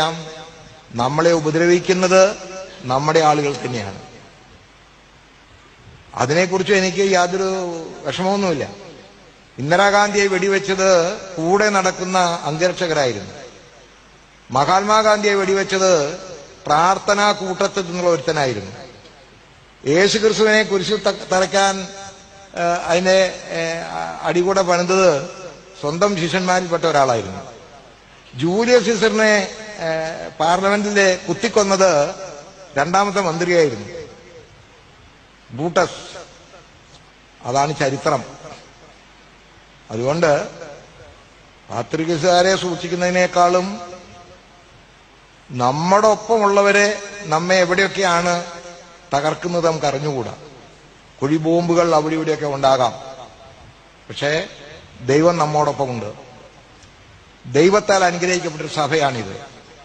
നമുക്കറിയാം നമ്മളെ ഉപദ്രവിക്കുന്നത് നമ്മുടെ ആളുകൾ തന്നെയാണ്. അതിനെക്കുറിച്ച് എനിക്ക് യാതൊരു വിഷമമൊന്നുമില്ല. ഇന്ദിരാഗാന്ധിയെ വെടിവെച്ചത് കൂടെ നടക്കുന്ന അംഗരക്ഷകരായിരുന്നു. മഹാത്മാഗാന്ധിയെ വെടിവെച്ചത് പ്രാർത്ഥനാ കൂട്ടത്തിൽ നിന്നുള്ള ഒരുത്തനായിരുന്നു. യേശു ക്രിസ്തുവിനെ കുരിശിൽ തറയ്ക്കാൻ അതിനെ അടികൂടെ പണിതത് സ്വന്തം ശിഷ്യന്മാരിൽപ്പെട്ട ഒരാളായിരുന്നു. ജൂലിയസ് സീസറിനെ പാർലമെന്റിലെ കുത്തിക്കൊന്നത് രണ്ടാമത്തെ മന്ത്രിയായിരുന്നു. ബൂട്ടസ്. അതാണ് ചരിത്രം. അതുകൊണ്ട് പാത്രികസുകാരെ സൂക്ഷിക്കുന്നതിനേക്കാളും നമ്മുടെ ഒപ്പമുള്ളവരെ നമ്മെ എവിടെയൊക്കെയാണ് തകർക്കുന്നത് നമുക്ക് അറിഞ്ഞുകൂടാ. കുഴിബോംബുകൾ അവിടെ ഇവിടെയൊക്കെ ഉണ്ടാകാം. പക്ഷേ ദൈവം നമ്മോടൊപ്പമുണ്ട്. ദൈവത്താൽ അനുഗ്രഹിക്കപ്പെട്ടൊരു സഭയാണിത്.